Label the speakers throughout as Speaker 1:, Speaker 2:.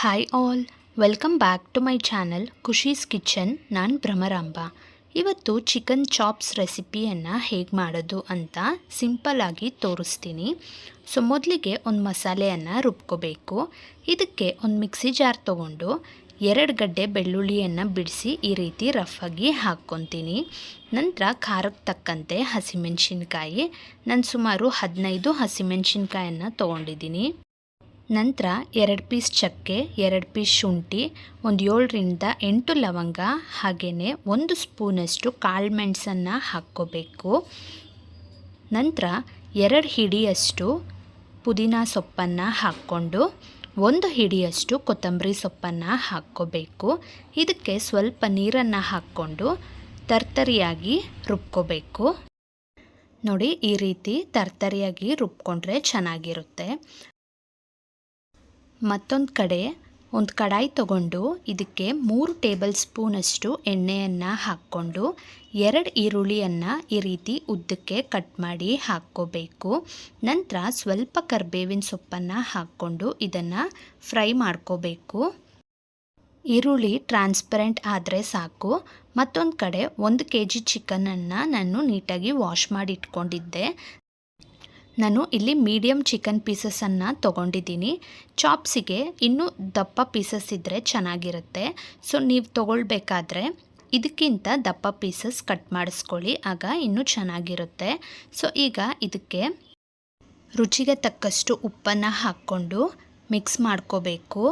Speaker 1: Hi all welcome back to my channel Khushi's kitchen ನಾನು ಭ್ರಮರಾಂಬ. ಇವತ್ತು chicken chops ರೆಸಿಪಿಯನ್ನು ಹೇಗೆ ಮಾಡೋದು ಅಂತ ಸಿಂಪಲ್ಲಾಗಿ ತೋರಿಸ್ತೀನಿ. ಸೊ ಮೊದಲಿಗೆ ಒಂದು ಮಸಾಲೆಯನ್ನು ರುಬ್ಕೋಬೇಕು. ಇದಕ್ಕೆ ಒಂದು ಮಿಕ್ಸಿ ಜಾರ್ ತೊಗೊಂಡು ಎರಡು ಗಡ್ಡೆ ಬೆಳ್ಳುಳ್ಳಿಯನ್ನು ಬಿಡಿಸಿ ಈ ರೀತಿ ರಫಾಗಿ ಹಾಕ್ಕೊತೀನಿ. ನಂತರ ಖಾರಕ್ಕೆ ತಕ್ಕಂತೆ ಹಸಿಮೆಣಸಿನ್ಕಾಯಿ. ನಾನು ಸುಮಾರು ಹದಿನೈದು ಹಸಿಮೆಣಸಿನ್ಕಾಯನ್ನು ತೊಗೊಂಡಿದ್ದೀನಿ. ನಂತರ ಎರಡು ಪೀಸ್ ಚಕ್ಕೆ, ಎರಡು ಪೀಸ್ ಶುಂಠಿ, ಒಂದು ಏಳರಿಂದ ಎಂಟು ಲವಂಗ, ಹಾಗೆಯೇ ಒಂದು ಸ್ಪೂನಷ್ಟು ಕಾಳು ಮೆಣಸನ್ನು ಹಾಕ್ಕೋಬೇಕು. ನಂತರ ಎರಡು ಹಿಡಿಯಷ್ಟು ಪುದೀನ ಸೊಪ್ಪನ್ನು ಹಾಕ್ಕೊಂಡು ಒಂದು ಹಿಡಿಯಷ್ಟು ಕೊತ್ತಂಬರಿ ಸೊಪ್ಪನ್ನು ಹಾಕ್ಕೋಬೇಕು. ಇದಕ್ಕೆ ಸ್ವಲ್ಪ ನೀರನ್ನು ಹಾಕ್ಕೊಂಡು ತರ್ತರಿಯಾಗಿ ರುಬ್ಕೋಬೇಕು. ನೋಡಿ ಈ ರೀತಿ ತರ್ತರಿಯಾಗಿ ರುಬ್ಕೊಂಡ್ರೆ ಚೆನ್ನಾಗಿರುತ್ತೆ. ಮತ್ತೊಂದು ಕಡೆ ಒಂದು ಕಡಾಯಿ ತಗೊಂಡು ಇದಕ್ಕೆ ಮೂರು ಟೇಬಲ್ ಸ್ಪೂನಷ್ಟು ಎಣ್ಣೆಯನ್ನು ಹಾಕ್ಕೊಂಡು ಎರಡು ಈರುಳ್ಳಿಯನ್ನು ಈ ರೀತಿ ಉದ್ದಕ್ಕೆ ಕಟ್ ಮಾಡಿ ಹಾಕ್ಕೋಬೇಕು. ನಂತರ ಸ್ವಲ್ಪ ಕರಿಬೇವಿನ ಸೊಪ್ಪನ್ನು ಹಾಕ್ಕೊಂಡು ಇದನ್ನು ಫ್ರೈ ಮಾಡ್ಕೋಬೇಕು. ಈರುಳ್ಳಿ ಟ್ರಾನ್ಸ್ಪರೆಂಟ್ ಆದರೆ ಸಾಕು. ಮತ್ತೊಂದು ಕಡೆ ಒಂದು ಕೆ ಜಿ ಚಿಕನನ್ನು ನಾನು ನೀಟಾಗಿ ವಾಶ್ ಮಾಡಿ ಇಟ್ಕೊಂಡಿದ್ದೆ ನಾನು ಇಲ್ಲಿ ಮೀಡಿಯಮ್ ಚಿಕನ್ ಪೀಸಸನ್ನು ತೊಗೊಂಡಿದ್ದೀನಿ. ಚಾಪ್ಸಿಗೆ ಇನ್ನೂ ದಪ್ಪ ಪೀಸಸ್ ಇದ್ದರೆ ಚೆನ್ನಾಗಿರುತ್ತೆ. ಸೊ ನೀವು ತೊಗೊಳ್ಬೇಕಾದ್ರೆ ಇದಕ್ಕಿಂತ ದಪ್ಪ ಪೀಸಸ್ ಕಟ್ ಮಾಡಿಸ್ಕೊಳ್ಳಿ. ಆಗ ಇನ್ನೂ ಚೆನ್ನಾಗಿರುತ್ತೆ. ಸೊ ಈಗ ಇದಕ್ಕೆ ರುಚಿಗೆ ತಕ್ಕಷ್ಟು ಉಪ್ಪನ್ನು ಹಾಕ್ಕೊಂಡು ಮಿಕ್ಸ್ ಮಾಡ್ಕೋಬೇಕು.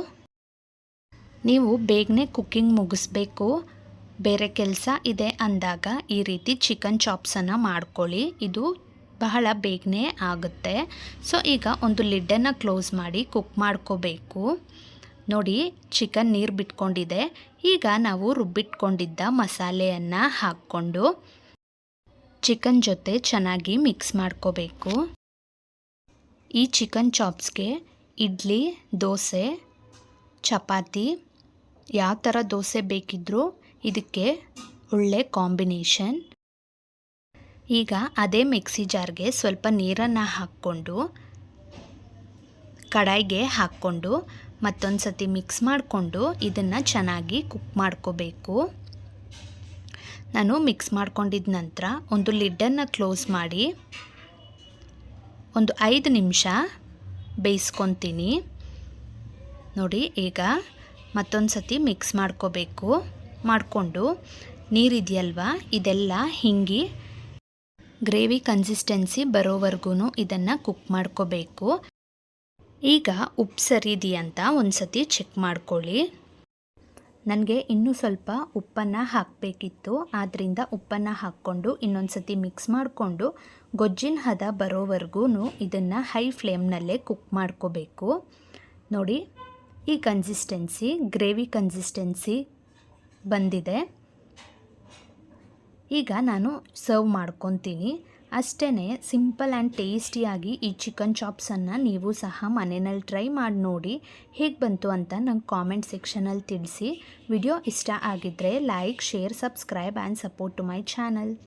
Speaker 1: ನೀವು ಬೇಗನೆ ಕುಕ್ಕಿಂಗ್ ಮುಗಿಸ್ಬೇಕು. ಬೇರೆ ಕೆಲಸ ಇದೆ ಅಂದಾಗ ಈ ರೀತಿ ಚಿಕನ್ ಚಾಪ್ಸನ್ನು ಮಾಡ್ಕೊಳ್ಳಿ. ಇದು ಬಹಳ ಬೇಗನೆ ಆಗುತ್ತೆ. ಸೊ ಈಗ ಒಂದು ಲಿಡ್ಡನ್ನು ಕ್ಲೋಸ್ ಮಾಡಿ ಕುಕ್ ಮಾಡ್ಕೋಬೇಕು. ನೋಡಿ, ಚಿಕನ್ ನೀರು ಬಿಟ್ಕೊಂಡಿದೆ. ಈಗ ನಾವು ರುಬ್ಬಿಟ್ಕೊಂಡಿದ್ದ ಮಸಾಲೆಯನ್ನು ಹಾಕ್ಕೊಂಡು ಚಿಕನ್ ಜೊತೆ ಚೆನ್ನಾಗಿ ಮಿಕ್ಸ್ ಮಾಡ್ಕೋಬೇಕು. ಈ ಚಿಕನ್ ಚಾಪ್ಸ್ಗೆ ಇಡ್ಲಿ, ದೋಸೆ, ಚಪಾತಿ ಯಾವ ಥರ ದೋಸೆ ಬೇಕಿದ್ರೂ ಇದಕ್ಕೆ ಒಳ್ಳೆ ಕಾಂಬಿನೇಷನ್. ಈಗ ಅದೇ ಮಿಕ್ಸಿ ಜಾರ್ಗೆ ಸ್ವಲ್ಪ ನೀರನ್ನು ಹಾಕ್ಕೊಂಡು, ಕಡಾಯಿಗೆ ಹಾಕ್ಕೊಂಡು ಮತ್ತೊಂದು ಸತಿ ಮಿಕ್ಸ್ ಮಾಡಿಕೊಂಡು ಇದನ್ನು ಚೆನ್ನಾಗಿ ಕುಕ್ ಮಾಡ್ಕೋಬೇಕು. ನಾನು ಮಿಕ್ಸ್ ಮಾಡ್ಕೊಂಡಿದ್ದ ನಂತರ ಒಂದು ಲಿಡ್ಡನ್ನು ಕ್ಲೋಸ್ ಮಾಡಿ ಒಂದು ಐದು ನಿಮಿಷ ಬೇಯಿಸ್ಕೊತೀನಿ. ನೋಡಿ, ಈಗ ಮತ್ತೊಂದು ಸತಿ ಮಿಕ್ಸ್ ಮಾಡ್ಕೋಬೇಕು. ಮಾಡಿಕೊಂಡು ನೀರಿದೆಯಲ್ವ? ಇದೆಲ್ಲ ಹಿಂಗಿ ಗ್ರೇವಿ ಕನ್ಸಿಸ್ಟೆನ್ಸಿ ಬರೋವರೆಗೂ ಇದನ್ನು ಕುಕ್ ಮಾಡ್ಕೋಬೇಕು. ಈಗ ಉಪ್ಪು ಸರಿದೆಯಂತ ಒಂದು ಸತಿ ಚೆಕ್ ಮಾಡ್ಕೊಳ್ಳಿ. ನನಗೆ ಇನ್ನೂ ಸ್ವಲ್ಪ ಉಪ್ಪನ್ನು ಹಾಕಬೇಕಿತ್ತು ಆದ್ದರಿಂದ ಉಪ್ಪನ್ನು ಹಾಕ್ಕೊಂಡು ಇನ್ನೊಂದು ಸತಿ ಮಿಕ್ಸ್ ಮಾಡಿಕೊಂಡು ಗೊಜ್ಜಿನ ಹದ ಬರೋವರೆಗೂ ಇದನ್ನು ಹೈ ಫ್ಲೇಮ್ನಲ್ಲೇ ಕುಕ್ ಮಾಡ್ಕೋಬೇಕು. ನೋಡಿ, ಈ ಕನ್ಸಿಸ್ಟೆನ್ಸಿ ಗ್ರೇವಿ ಕನ್ಸಿಸ್ಟೆನ್ಸಿ ಬಂದಿದೆ. ಈಗ ನಾನು ಸರ್ವ್ ಮಾಡ್ಕೊತೀನಿ. ಅಷ್ಟೇ ಸಿಂಪಲ್ ಆ್ಯಂಡ್ ಟೇಸ್ಟಿಯಾಗಿ ಈ ಚಿಕನ್ ಚಾಪ್ಸನ್ನು ನೀವು ಸಹ ಮನೆಯಲ್ಲಿ ಟ್ರೈ ಮಾಡಿ ನೋಡಿ ಹೇಗೆ ಬಂತು ಅಂತ ನಂಗೆ ಕಾಮೆಂಟ್ ಸೆಕ್ಷನಲ್ಲಿ ತಿಳಿಸಿ. ವಿಡಿಯೋ ಇಷ್ಟ ಆಗಿದ್ದರೆ like, share, subscribe and support to my channel.